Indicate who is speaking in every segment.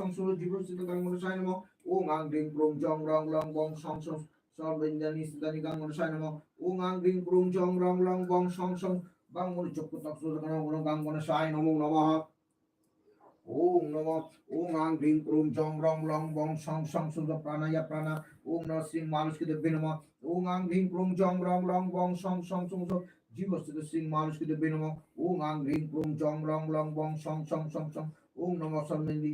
Speaker 1: সংসদ জীবস্থিত গাঙ্গনশায় নম। ওং আং গ্রিং ক্রোং জং রং লং বং সং সং সর্বেন্দ্রানি সিদ্ধানি গাঙ্গনশায় নম। ওং আং গ্রিং ক্রোং জং রং লং বং সং সং গাঙ্গনি চক্র তৎসদ গাঙ্গনশায় নমো নমঃ। ওম নম। ওং আং গ্রিং ক্রোং জং রং লং বং সং সং সুদ প্রাণায়া প্রাণা। ওম নম শ্রী মালুষকে দেব্যে নম। ওং আং গ্রিং ক্রোং জং রং লং বং সং সং সং জীবস্থিত শ্রী মালুষকে দেব্যে নম। ওং আং গ্রিং ক্রোং জং রং লং বং সং সং সং সং ওম নম সন্মেন্দি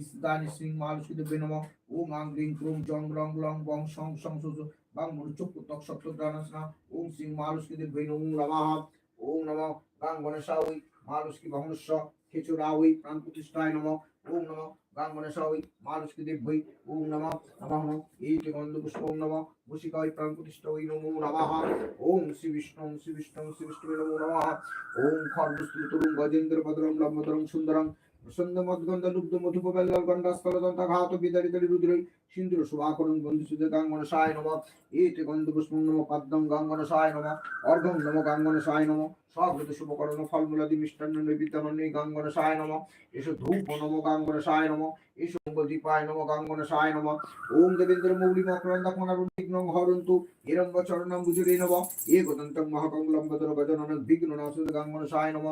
Speaker 1: শ্রী মালুষকে দেব্যে নম। ওং আং গ্রিং ক্রোং জং রং লং বং সং সং সং সং বাং চক্ষু তক সপ্ত প্রাণাসনা ওং শ্রী মালুষকে দেব্যে নমো নমঃ। ওম নম গাং গণেশাউই মালুষকি বাহনস্য খেচুরাউই প্রাণ প্রতিষ্ঠায় নম। ওম নম গাং গণেশা গণেশাউই মালুষকি দেব্যই ওম নম নমঃ এইটি গন্ধ পুষ্প ওম নম। মুশিকাই প্রাণ প্রতিষ্ঠাই নমো নমঃ। ওম শ্রী বিষ্ণু শ্রী বিষ্ণু শ্রী বিষ্ণু নমো নমঃ। ওম খর্বস্তু তরুং গজেন্দ্র পদরং লম্বদরং সুন্দরং। প্রসন্ন মদগন্ধ লুব্ধ মধুপবেল্লাল গন্ডাস্তলদন্ত ঘাত বিদারিতরি রুদ্রই সিন্দুর শুভাকরণ সুদে গাঙ্গনশায় নম। এতে গন্ধ পুষ্পং নম, পদ্মং গাঙ্গনশায় নম অর্ঘং নম গাঙ্গনশায় নম। স্বগত শুভকরণ ফলমূলাদি মিষ্টান্ন নৈবিদ্যমন্যী গাঙ্গনশায় নম। এসো ধূপ নম গাঙ্গনশায় নম। এসো মঙ্গলদীপায় নম গাঙ্গনশায় নম। ওম দেবেন্দ্র মৌলি মকরন্দকমনারুণ্ডিগ্নং হরন্তু। হিরম্ব চরণং বুজুরে নম। এ গদন্তং মহাকংলম্বদর গজনন বিঘ্ন নাসুদ গাঙ্গনশায় নম।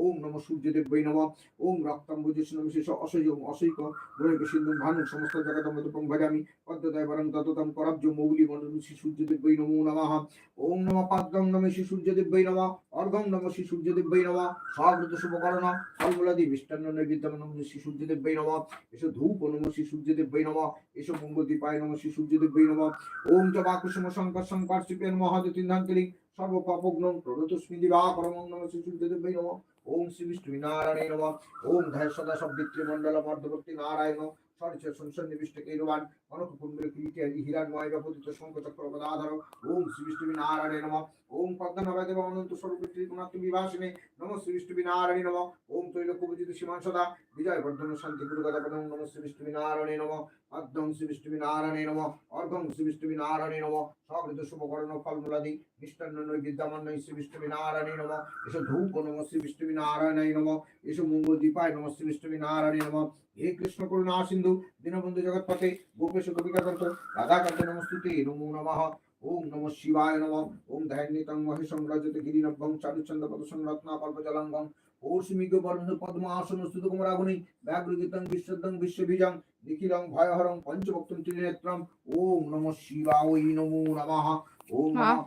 Speaker 1: ওম নম সূর্যদেব্যৈ নম। ওম রক্তম্বুজস্য বিশেষ অসহ্য অসৈক গ্রহেক সিন্ধু ভানু সমস্ত জগতমতপং ভজামি পদ্মদয় বরং তততম পরাব্জ মৌলি মণ্ডল শ্রী সূর্যদেব্যৈ নমো নমঃ। ওম নম পাদ্যং নমে শ্রী সূর্যদেব্যৈ নম। অর্ঘং নম শ্রী সূর্যদেব্যৈ নম। সহৃত শুভকরণ ফলমূলাদি মিষ্টান্ন নৈবেদ্যম নম শ্রী সূর্যদেব্যৈ নম। এসো ধূপ নম শ্রী সূর্যদেব্যৈ নম। এসো মঙ্গলদীপায় নম শ্রী সূর্যদেব্যৈ নম। ওম চ বাকুসুম শঙ্কর শঙ্কর শিপেন মহাজ্যোতিন্ধান্তরিং সর্বপাপগ্নং প্রণতস্মি দিবা পরমং নম শ্রী সূর্যদেব্যৈ নম। ওম শ্রী বিষ্ণু নারায়ণে নম। ওম ধায় সদা সবৃত্তি মণ্ডল মর্দবর্তী নারায়ণ। সরিচ সংসন নিবিষ্ট কৈরবান অনক কুণ্ডল কিরিটি আদি হিরণময় ব্যপতিত শঙ্খ চক্র পদাধর ওম শ্রী বিষ্ণু নারায়ণে নম। ওম পদ্মনভয় অনন্ত স্বরূপ ত্রিগুণাত্ম বিভাসিনে নম শ্রী বিষ্ণু নারায়ণে নম। ওম তৈলক্য পূজিত সীমান সদা। বিজয় বর্ধন শান্তি গুরু গদা পদম নম শ্রী বিষ্ণু নারায়ণে নম। শ্রী বিষ্ণু নারায়ণে নম। অর্ঘং শ্রী বিষ্ণু নারায়ণে নম। সকৃত মিষ্টান্ন শ্রী বিষ্ণু নারায়ণে নম। এসো ধূপ নম শ্রী নম। মঙ্গল দীপায় নম শ্রী বিষ্ণু নারায়ণে নম। হে কৃষ্ণ করুণা সিন্ধু, দীনবন্ধু জগৎপতে গোপেশ গোপিকাকান্ত রাধাকান্ত নমস্তুতে নমো নমঃ। ওম নম শিবায় নম। ওম ধ্যানিতং মহেশং রজত গিরিনভ্যং চারুচন্দ পদসং রত্না কল্পজলঙ্গম। ওর্ষমিগ বর্ণ পদ্মাসন স্থুত কুমরাগুনি ব্যাঘ্রগীতং বিশ্বদং বিশ্ববীজং। নিখিলং ভয়হরং পঞ্চভক্তং ত্রিনেত্রম। ওম নম শিবায় নমো নমঃ। ওম নমঃ।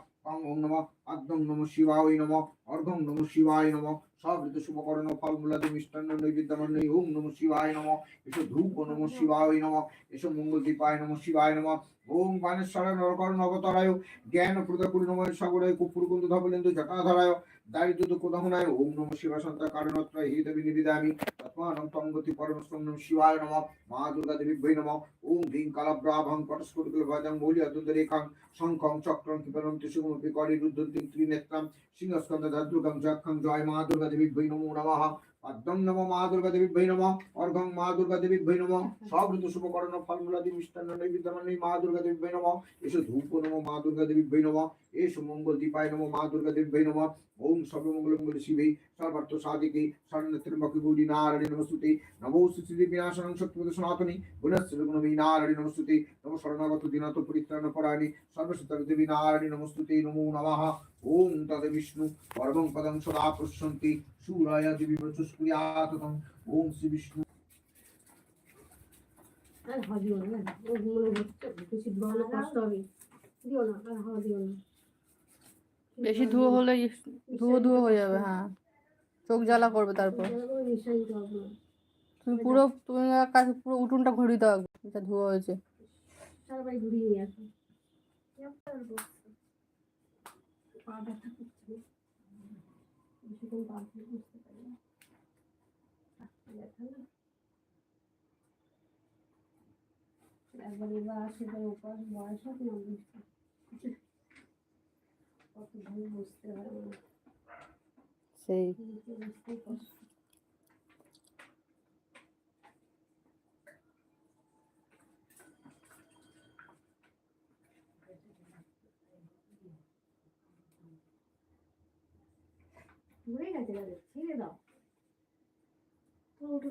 Speaker 1: ওম নমঃ। আদ্যং নম শিবায় নম। অর্ঘং নম শিবায় নম। সবৃত শুভকরণ, ফলমূলাদি মিষ্টান্ন, নৈবিদ্যমান্য, ওম নম শিবায় নম। এসো ধূপ নম শিবায় নম। এসো মঙ্গলদীপায় নম শিবায় নম। ওম বানেশ্বর নরকর নবতরায়। জ্ঞান প্রদকুল নময় সাগরায় কুপুরকুন্দ ধবলেন্দু জটাধরায়। দারিদ্র দুঃখ দহনায় ওম নম শিবা সন্ত কারণত্রয় হি দেবী নিবিদামি তৎমানম তঙ্গতি পরমস্বং নম শিবায় নম মা দুর্গা দেবী ভৈ নম। ওম ভীম কালাব্রাভং পটস্ফুটকুল ভজং মৌলি অদ্যন্তরেখাং শঙ্খং চক্রং কিপরম ত্রিশুমপি করি রুদ্রন্তি ত্রিনেত্রম সিংহস্কন্দ দুর্গং যক্ষং জয় মা দুর্গা দেবী ভৈ নমো নমঃ। পদ্মং নম মা দুর্গা দেবী ভৈ নম। অর্ঘং মা দুর্গা দেবী ভৈ নম। সব ঋতু শুভকরণ ফলমূলাদি মিষ্টান্ন নৈবিদ্যমান মা দুর্গা দেবী ভৈ নম। এসো ধূপ নম মা দুর্গা দেবী ভৈ নম। এসো মঙ্গল দীপায় নম, মা দুর্গা দেবী নম। ওম সর্বমঙ্গল মঙ্গল শিবে সর্বার্থ সাধিকে শরণত্রম্বকে গৌরী নারায়ণী নমস্তুতে। নমো সুস্থিতি বিনাশনং সত্যপদ সনাতনী গুণশ্রী নারায়ণী নমস্তুতে। নম শরণাগত দিনাত পরিত্রাণ পরায়ণী, সর্বসতর দেবী নারায়ণী নমস্তুতে নমো নমঃ। ওম তদ বিষ্ণু, পরমং পদং সদা পশ্যন্তি সুরায় দেবী প্রচুষ্কুরিয়াততং ওম শ্রী বিষ্ণু।
Speaker 2: আর হাওয়া না মনে হচ্ছে ধোয়া হলে কষ্ট হবে। দিও না, আর দিও না।
Speaker 3: বেশি ধুয়ো হলে ধুয়ো ধুয়ো হয়ে যাবে হ্যাঁ। চোখ জ্বালা করবে তারপর। তুমি পুরো তুমি কাছে পুরো উঠোনটা ঘুরিয়ে দাও এটা ধুয়ো হয়েছে।
Speaker 2: একবার এবার আসে উপাস বয়স হোক না বুঝতে কত ভালো বুঝতে হয় আমার
Speaker 3: সেই
Speaker 2: নিজে বুঝতেই কষ্ট মরে গেছে গেলে ছেড়ে দাও তো উঠে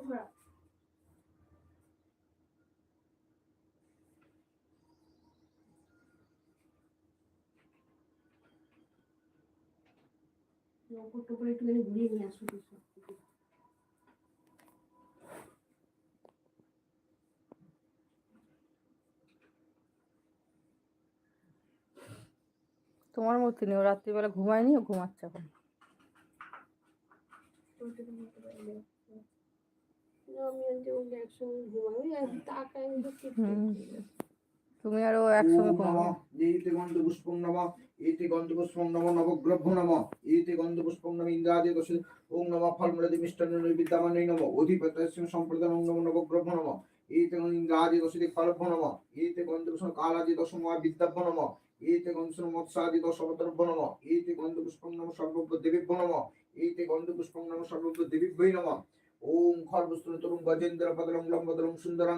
Speaker 2: ওপর টোপর একটুখানি ঘুরিয়ে নিয়ে আসো সব থেকে।
Speaker 3: তোমার মতো নেই ও রাত্রিবেলা ঘুমায়নি ও ঘুমাচ্ছে এখন।
Speaker 2: আমি একসঙ্গে ঘুমাই ওই
Speaker 3: তুমি আরও ও একসঙ্গে ঘুমাও।
Speaker 1: এইতে গন্ধ পুষ্পং নমঃ। এইতে গন্ধ পুষ্পং নমঃ নবগ্রভ্য নমঃ। এইতে গন্ধ পুষ্পং নমঃ ইন্দ্রাদি দশ। ওম নমঃ ফলমূলাদি মিষ্টান্ন বিদ্যামানে নমঃ। অধিপতস্য সম্প্রদান ওম নমঃ নবগ্রভ্য নমঃ। এইতে ইন্দ্রাদি দশদি ফলভ্য নমঃ। এইতে গন্ধ পুষ্পং কালাদি দশমা বিদ্যাভ্য নমঃ। এইতে গন্ধ মৎস্যাদি দশবতর্ভ্য নমঃ। এইতে গন্ধ পুষ্পং নমঃ সর্বব্য দেবীভ্য নমঃ। এইতে গন্ধ পুষ্পং নমঃ সর্বব্য দেবীভ্যৈ নমঃ। ওম খর্বস্তু তরুং গজেন্দ্র পদলং লম্বদলং সুন্দরং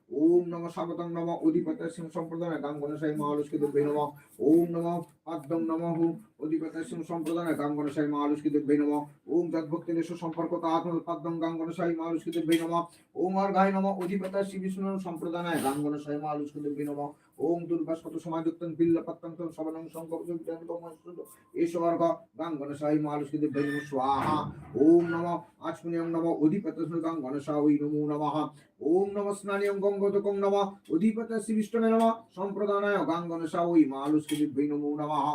Speaker 1: ওম নম স্বাগতং নম অধিপত সিং সম্প্রদায় গাম গণসাই মহালুষ্কি দুর্বে নম। ওম নম পাদ্যং নমঃ অধিপত সিং সম্প্রদায় গাম গণসাই মহালুষ্কি দেবী নম। ওম তদ্ভক্তি দেশ সম্পর্ক আত্ম পাদ্যং গাম গণসাই লুষ্কি নম নমঃ। ওম অর্ঘায় নম। অধিপত শ্রী বিষ্ণু সম্প্রদায় গাম গণসাই মহালুষ্কি দেবী নমঃ। ওম দুর্গাশত সমাযুক্তং বিল্লপত্তং তং সবনং শঙ্করং ঈশ্বর্গ গঙ্গনশাই মা লুষ্কি দেবী নমঃ স্বাহা ওম নমঃ আচমনিয়ং নমঃ অধিপত গঙ্গনশাই নমো নমঃ। ওম নমঃ স্নানিয়ং গঙ্গতকং নমঃ অধিপত শ্রী বিষ্ণু নমঃ সম্প্রদায় গঙ্গনশাই মা লুষ্কি দেবী নমো নমঃ।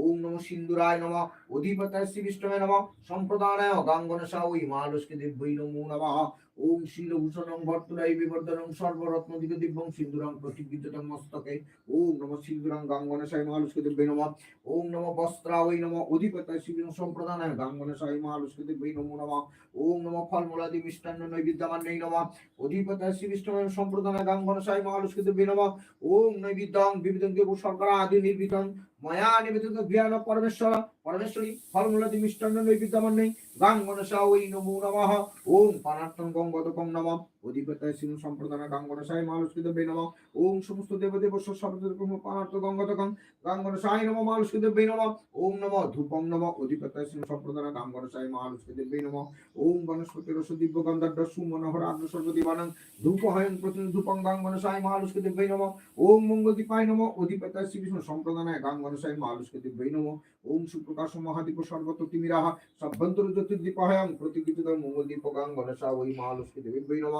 Speaker 1: ওম নমঃ সিন্দুরায় নমঃ অধিপত শ্রী বিষ্ণু নমঃ সম্প্রদায় গঙ্গনশাই মা লুষ্কি দেবী নমো নমঃ। ওম শিলভূষণং ভর্তুরাই বিবর্ধনং সর্বরত্ন দিকে দিব্যং সিন্দুরং প্রতিবিদ্যতং মস্তকে। ওম নমঃ সিন্দুরং গঙ্গনশাই মা লুষ্কি দেবী নমঃ। ওম নমঃ বস্ত্রাওই নমঃ অধিপত শ্রী বিষ্ণু সম্প্রদায় গঙ্গনশাই মা লুষ্কি দেবী নমো নমঃ। ওম নমঃ ফলমূলাদি মিষ্টান্ন নৈবিদ্যমান্যৈ নমঃ। অধিপত শ্রী বিষ্ণু সম্প্রদায় গঙ্গনশাই মা লুষ্কি দেবী নমঃ। ওম নৈবিদ্যং বিবিধং দেব শর্করা আদি নির্বিতং। ময়া নিবেদিত জ্ঞান পরমেশ্বর। পরমেশ্বরী ফলমূলাদি মিষ্টান্ন নৈবিদ্যমান্যৈ গাঙ্গনশা ওই নমো নমঃ। ওম পানার্থং গঙ্গতকং নমঃ। অধিপতায় সিংহ সম্প্রদায় গাঙ্গনশায় মালস্কৃত বে নমঃ। ওম সমস্ত দেবদেব সর্বদেবকম পানার্থ গঙ্গতকং গাঙ্গনশায় নমঃ মালস্কৃত বে নমঃ। ওম নমঃ, ধূপং নমঃ। অধিপতায় সিংহ সম্প্রদায় গাঙ্গনশায় মালস্কৃত বে নমঃ। ওম বনস্পতি রস দিব্য গন্ধাঢ্য সুমনোহর আগ্র সর্বদেবানং। ধূপ হয়ং প্রতি ধূপং গাঙ্গনশায় মালস্কৃত বে নমঃ। ওম মঙ্গলদীপায় নমঃ। অধিপতায় শ্রী বিষ্ণু সম্প্রদায় গাঙ্গনশায় মালস্কৃত বে নমঃ। ওম সুপ্রকাশ মহাদীপ সর্বত তিমিরাহ সভ্যন্তর জ্যোতির্দীপহয়ং প্রতিকৃত মঙ্গলদীপ গণেশা ওই মহালক্ষ্মী দেবী বৈ নম।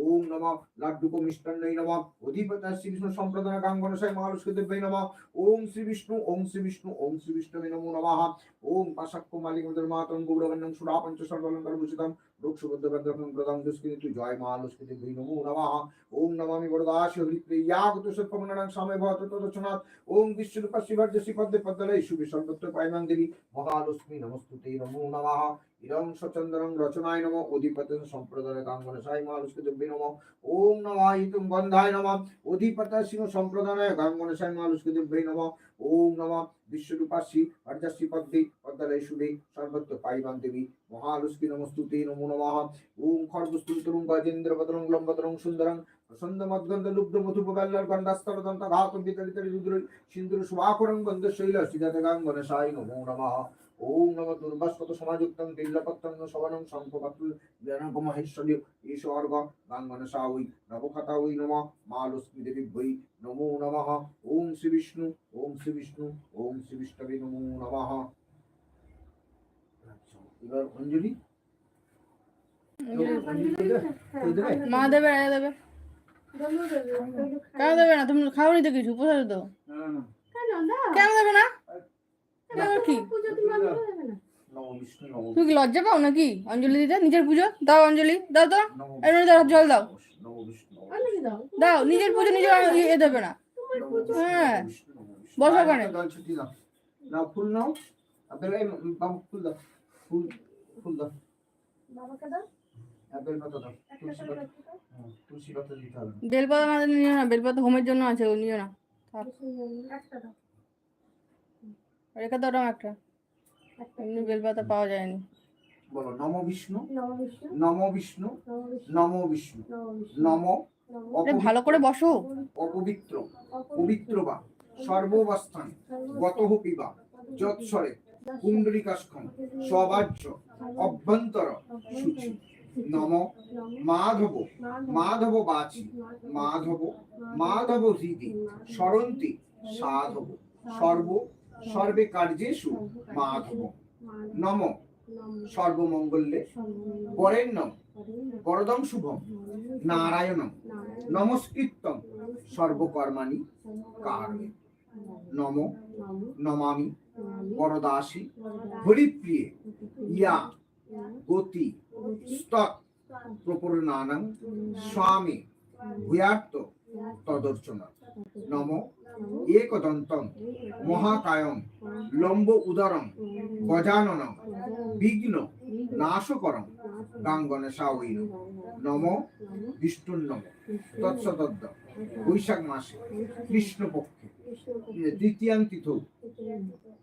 Speaker 1: ওম নম। লাড্ডুক মিষ্টান্নৈ নম। অধিপতা শ্রী বিষ্ণু সম্প্রদান গাং গণেশায় মহালক্ষ্মী দেবী নম। ওম শ্রী বিষ্ণু ওম শ্রী বিষ্ণু ওম শ্রী বিষ্ণু নমো নমঃ। ওম পাশাক্য মালিকমদের মাতং গৌরবন্যং সুরাপঞ্চ সর্বালঙ্কার ভূষিতম। রোগ বেদ্রকং প্রদাম দুষ্কৃতি জয় মহালক্ষ্মী দেবী নমো নমঃ। ওম নমামি বরদাস হরিপ্রিয়াগত সৎপমনাং সামে ভত তদচনাথ ওম বিশ্বরূপা শিবার্য শ্রীপদ্মে পদ্মলয় শুভে সর্বত্র পাইমাং দেবী মহালক্ষ্মী নমস্তুতে নমো নমঃ। ইরং সচন্দরং রচনায় নম। অধিপতন সম্প্রদায় গাঙ্গন সাই মহালক্ষ্মী দেবী নম। ওম নমঃ ইতুম গন্ধায় নম। অধিপত সিংহ সম্প্রদায় গাঙ্গন সাই মহালক্ষ্মী দেবী নম। ওম নম বিশ্বরূপাশি অর্যাশ্রী পদ্মে পদ্মালয় শুভে সর্বত্র পাইবান দেবী মহালক্ষ্মী নমস্তুতে নমো নমঃ। ওম খর্বস্তু তরুং গজেন্দ্র বদরং লম্বদরং সুন্দরং প্রসন্ন মদগন্ধ লুব্ধ মধুপবেল্লার গন্ধাস্তর দন্ত ঘাত বিতরিত রুদ্র সিন্দুর শুভাকরং গন্ধ শৈল গাঙ্গন সাই নমো নমঃ। ওম নম দুর্বাস্পত সমাযুক্তং দিল্লপত্তং শবনং শঙ্খপাতুল জ্ঞানক মহেশ্বরী ঈশ্বর্গ নবকথা ওই নম মা লক্ষ্মী দেবী বৈ নমো নমঃ। ওম শ্রী বিষ্ণু ওম শ্রী বিষ্ণু ওম শ্রী বিষ্ণবে নমো নমঃ। এবার অঞ্জলি?
Speaker 3: মা দেবে রাজা দেবে। কেন দেবে। না তুমি খাওনি তো কিছু উপসারে তো কেন দেবে না? তুমি কি লজ্জা পাও নাকি? অঞ্জলি দিতে? নিজের পুজো? দাও অঞ্জলি। দাও তো।
Speaker 1: নম
Speaker 3: এর মধ্যে দাও, জল দাও। দাও। নিজের পুজো নিজের এ দেবে না। হ্যাঁ। বসো ওখানে।
Speaker 1: জল ছুটি দাও। নাও ফুল নাও। আপেল বাবু ফুল দাও। ফুল ফুল দাও।
Speaker 2: বাবাকে দাও।
Speaker 1: আপেল পাতা দাও।
Speaker 2: একটা
Speaker 1: তুলসী
Speaker 2: করে
Speaker 1: পাতা।
Speaker 2: রাখতে দাও।
Speaker 1: হ্যাঁ,
Speaker 3: বেলপাতা আমাদের নিও না বেলপাতা হোমের জন্য আছে ও নিও না। রেখে দাও একটা। এমনি বেলপাতা পাওয়া যায়নি।
Speaker 1: বলো নম বিষ্ণু
Speaker 2: নম বিষ্ণু
Speaker 1: নম বিষ্ণু
Speaker 2: নম
Speaker 3: ভালো করে বসো।
Speaker 1: অপবিত্র পবিত্র বা সর্ববস্থান গত পিবা যৎসরে কুণ্ডলিকাষ্কম সবাজ্য অভ্যন্তর সূচি নম মাধব মাধব বাচি মাধব মাধব হৃদি স্মরন্তি সাধব সর্ব সর্বে কার্যেষু মাধব নম। সর্বমঙ্গলে বরেণ্যম বরদম শুভম নারায়ণম। নমস্কৃতম সর্বকর্মাণি। কারণে। নম। নমামি। বরদাসী হরিপ্রিয়ে। ইয়া। গতি। স্তৎ প্রপূর্ণানং। স্বামী। ভূয়ার্ত। তদর্চন। নম। একদন্তং মহাকায়ং লম্ব উদরং গজাননং, বিঘ্ন নাশকরং গাঙ্গনেশাওয়িন নম বিষ্ণুর নম। তৎসদদ্দ, বৈশাখ মাসে, কৃষ্ণপক্ষে। তৃতীয়ান্তিথ।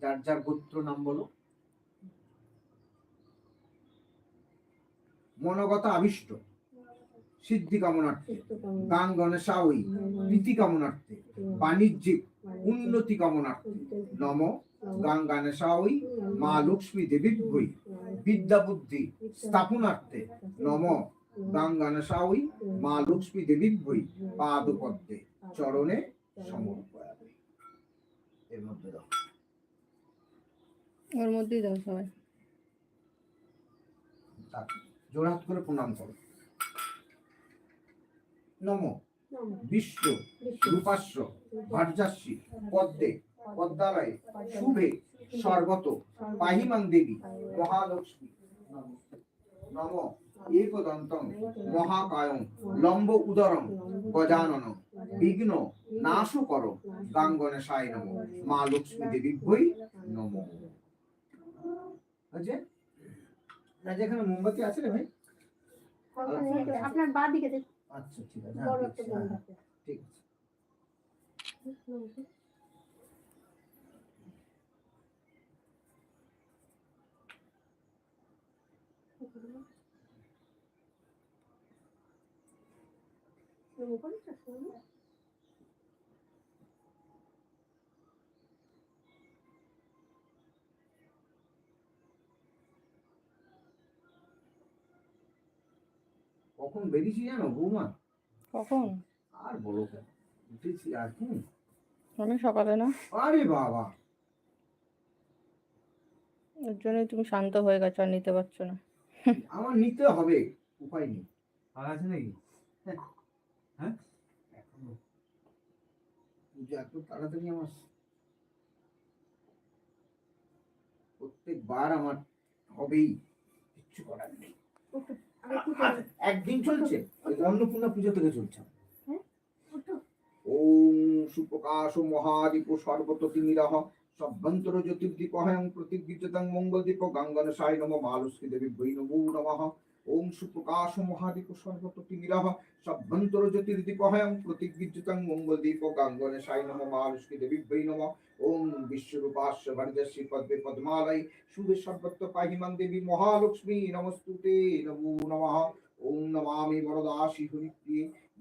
Speaker 1: যার যার গোত্র নাম বলো? মনগত আবিষ্ট। সিদ্ধি কামনার্থে। গান গণেশা ওই প্রীতি কামনার্থে বাণিজ্যিক উন্নতি কামনার্থে নম গান গণেশা ওই মা লক্ষ্মী দেবীর বই বিদ্যা বুদ্ধি স্থাপনার্থে। নম গান গণেশা ওই মা লক্ষ্মী দেবীর বই পাদ পদ্মে চরণে সমর্পয়ামি। এর মধ্যে দাও।
Speaker 3: ওর মধ্যেই দাও সবাই।
Speaker 1: জোড়হাত করে প্রণাম করো। নম। বিশ্ব রূপাশ্র ভার্যাস্যী পদ্মে পদ্মালয়ে শুভে সর্বত পাহিমাং দেবী মহালক্ষ্মী। নম। একদন্তং মহাকায়ং লম্ব উদরং গজানন বিঘ্ন নাশ কর গাঙ্গনেশায় নম। মা লক্ষ্মী দেবী বই নম। আছে না যেখানে মোমবাতি আছে রে ভাই?
Speaker 2: আপনার বা দিকে
Speaker 1: আচ্ছা ঠিক আছে। হ্যাঁ, ঠিক
Speaker 2: একটা
Speaker 1: আছে,
Speaker 2: বোন
Speaker 1: হ্যাঁ,
Speaker 2: আছে।
Speaker 1: ঠিক আছে। কখন বেরিয়েছি জানো বৌমা?
Speaker 3: কখন?
Speaker 1: আর বলো কেন? উঠেছি আর হুম
Speaker 3: অনেক সকালে না?
Speaker 1: আরে বাবা!
Speaker 3: এর জন্যই তুমি শান্ত হয়ে গেছো আর নিতে পারছ না।
Speaker 1: আমার নিতে হবে উপায় নেই।
Speaker 4: আর আছে নাকি? হ্যাঁ
Speaker 1: এখনও। পুজো এত তাড়াতাড়ি আমার প্রত্যেকবার আমার হবেই কিচ্ছু করার নেই। একদিন চলছে। অন্নপূর্ণা পুজো থেকে চলছে।
Speaker 2: ওঠো।
Speaker 1: ওম সুপ্রকাশ মহাদীপ সর্বত তিমিরহ সভ্যন্তর জ্যোতির্দীপ হয়ং প্রতিজ্ঞিতং মঙ্গল দীপ গঙ্গন সাই নম মহালক্ষ্মী দেবী বৈ নমো নমঃ। ওম সুপ্রকাশ মহাদীপ সর্বপতি তিমিরহ সভ্যন্তর জ্যোতির্দীপ হয়ং মঙ্গল মঙ্গলদীপ গাঙ্গনে সাই নম মহালক্ষ্মী দেবী বৈ নম। ওম বিশ্বরূপাস্য ভর্যস্য পদ্মে পদ্মালয় শুভে সর্বত্র পাহিমাং দেবী মহালক্ষ্মী। নমস্তুতে নমো নমঃ। ওম নমামি বরদাসি হরিপ্রিয়ে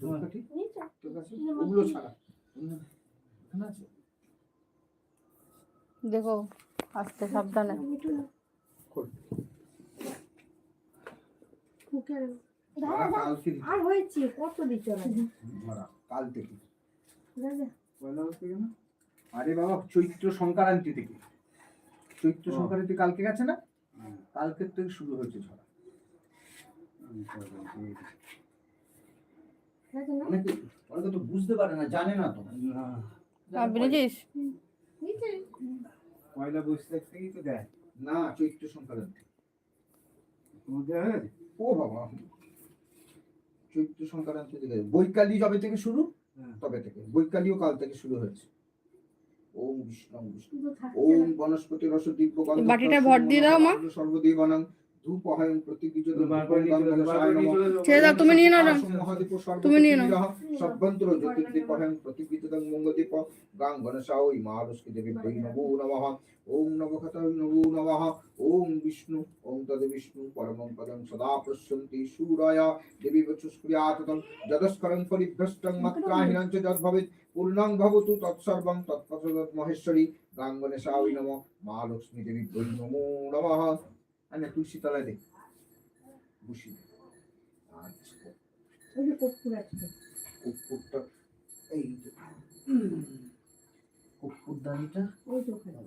Speaker 1: ধূপকাঠি তোর কাছে ওগুলো ছাড়া। এখানে আছে?
Speaker 3: দেখো আস্তে সাবধানে।
Speaker 2: আর হয়েছে কত দিতে
Speaker 1: কাল থেকে।
Speaker 4: পয়লা
Speaker 1: আরে বাবা চৈত্র সংক্রান্তি থেকে। চৈত্র সংক্রান্তি কালকে গেছে না?
Speaker 4: হ্যাঁ,
Speaker 1: কালকের থেকে শুরু হয়েছে ঝরা
Speaker 4: আমি পয়লা বছর গেছি।
Speaker 2: দাদা না?
Speaker 1: অনেকে অনেকে তো বুঝতে পারে না জানে না তো।
Speaker 3: বুঝেছিস
Speaker 4: পয়লা বৈশাখ থেকেই তো দেয়?
Speaker 1: না চৈত্র সংক্রান্তি। ও বাবা। চৈত্র সংক্রান্তি থেকে বৈকালী যবে থেকে শুরু?
Speaker 4: হ্যাঁ।
Speaker 1: তবে থেকে। বৈকালীও কাল থেকে শুরু হয়েছে। ওম বিষ্ণু বিষ্ণু। ওম বনস্পতি রস দিব্য
Speaker 3: বাটিটা ভর দিয়ে দাও, মা।
Speaker 1: সর্বদেবানাং ধূপ অহং প্রতিবিজ
Speaker 4: বারবার নিয়ে চলে যাও, বারবার নিয়ে চলে যাও।
Speaker 3: ছেড়ে দাও, তুমি নিয়ে নাও না।
Speaker 1: মহাদীপ
Speaker 3: তুমি নিয়ে নাও।
Speaker 1: সর্বন্তর জ্যোতির্দীপ অহং প্রতিবিজদং মঙ্গদীপ গাং গণেশাওই মহালক্ষ্মী দেবী বৈ নমো নমঃ ওম নবখতায় নমো নমঃ ওম বিষ্ণু ওম তদ বিষ্ণু পরমং পদং সদা পশ্যন্তি সূরায় দেবী বচস্ক্রিয়াতং যদস্করং পরিভ্রষ্টং মাত্রাহীনং চ যদ ভবেৎ পূর্ণং ভবতু তৎসর্বং তৎপসদৎ মহেশ্বরী গাং গণেশাওই নমঃ মহালক্ষ্মী দেবী বৈ নমো নমঃ আনে তুলসী তলায় দে বসি। আচ্ছা
Speaker 2: ওই যে কর্পূর আছে।
Speaker 1: কুকুরটা এই যে কুকুর দানিটা
Speaker 2: ওই যে ওখানে।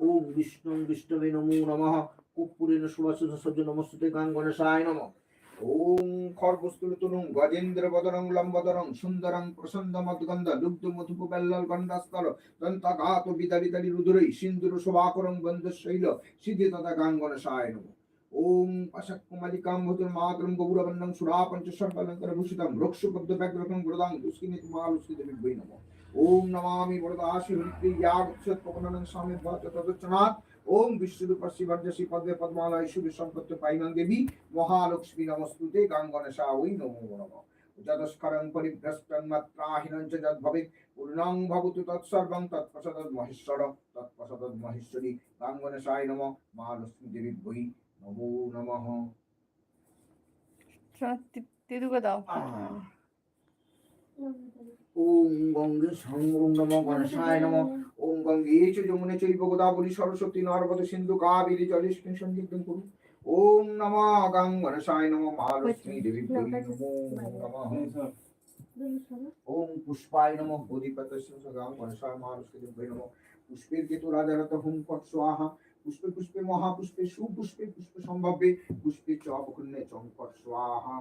Speaker 1: ওম বিষ্ণু বিষ্ণবে নমো নমঃ কুকুরেন সুবাসুধ সজ্জ নমস্তুতে গান গণেশায় নম ওম খর্বস্তুলতুনুং গজেন্দ্র বদরং, লম্বদরং, সুন্দরং প্রসন্ন মদগন্ধ লুব্ধ মধুপ বেল্লাল গন্ধাস্তর দন্তাঘাত বিদারিদারি রুদ্রৈ, সিন্দুর শোভাকরং বন্ধ শৈল সিদ্ধি তথা গান গণেশায় নম। ওম পাশকুমালিকাম ভূতুর মাতরম গৌরবন্নং সুরা পঞ্চ সর্বালঙ্কার ভূষিতম রক্ষুবদ্ধ ব্যাঘ্রকং ব্রদাং দুষ্কিনিত মহালুষ্কি দেবী বৈ নমঃ। ওম নমামি বরদাসি হরিপ্রিয়াগচ্ছত পবনং স্বামী ভত তদচ্চনাথ ওম শিবার্যসি পদ্মে পদ্মালয় শুভ সম্পত্ত পাইমাং দেবী মহালক্ষ্মী নমস্তুতে গাং গণেশা ওই নমো নমঃ। যদস্করং পরিভ্রষ্টং মাত্রাহীনং চ যদ ভবেৎ পূর্ণং ভবতু তৎসর্বং তৎপ্রসাদৎ মহেশ্বর তৎপ্রসাদৎ মহেশ্বরী। গাং গণেশায় নমঃ মহালক্ষ্মী দেবী বৈ নমো নমঃ।
Speaker 3: তিদুকে দাও।
Speaker 1: গঙ্গে সঙ্গম নমঃ গণেশায় নমঃ। ওম গঙ্গে চ যমুনে চৈব গোদাবরী সরস্বতী নর্মদে সিন্ধু কাবেরী জলেস্মিন কুরু। ওম নমঃ গং গণেশায় নমঃ মহালক্ষ্মী দেবী নমো। ওম পুষ্পায় নমঃ গণেশায় মহালক্ষ্মী দেবী নমঃ। পুষ্পের কেতু হুম পুষ্পে পুষ্পে মহাপুষ্পে সুপুষ্পে পুষ্প সম্ভবে পুষ্পে চ বকুণ্যে চং ফট স্বাহা